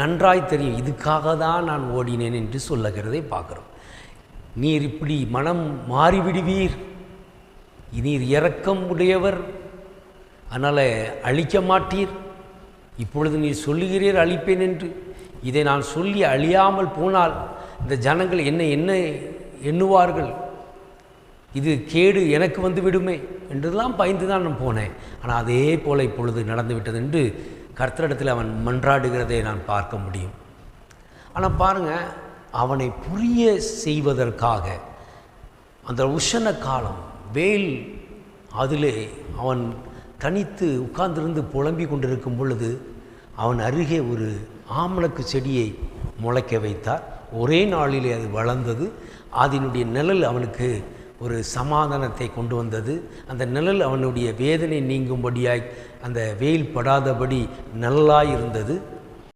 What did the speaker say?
நன்றாய் தெரியும். இதுக்காக தான் நான் ஓடினேன் என்று சொல்லுகிறதை பார்க்குறோம். நீர் இப்படி மனம் மாறிவிடுவீர். நீர் இறக்கம் உடையவர். அதனால் அழிக்க மாட்டீர். இப்பொழுது நீர் சொல்லுகிறீர் அழிப்பேன் என்று. இதை நான் சொல்லி அழியாமல் போனால் இந்த ஜனங்கள் என்ன என்ன எண்ணுவார்கள்? இது கேடு எனக்கு வந்து விடுமே என்றெல்லாம் பயந்து தான் நான் போனேன். ஆனால் அதே போல் இப்பொழுது நடந்துவிட்டது என்று கர்த்தரிடத்தில் அவன் மன்றாடுகிறதை நான் பார்க்க முடியும். ஆனால் பாருங்கள் அவனை புரிய செய்வதற்காக அந்த உஷண காலம் வெயில் அதிலே அவன் தனித்து உட்கார்ந்திருந்து புலம்பிக் கொண்டிருக்கும் பொழுது அவன் அருகே ஒரு ஆமணக்கு செடியை முளைக்க வைத்தார். ஒரே நாளிலே அது வளர்ந்தது. அதனுடைய நிழல் அவனுக்கு ஒரு சமாதானத்தை கொண்டு வந்தது. அந்த நிழல் அவனுடைய வேதனை நீங்கும்படியாய் அந்த வெயில் படாதபடி நல்லாயிருந்தது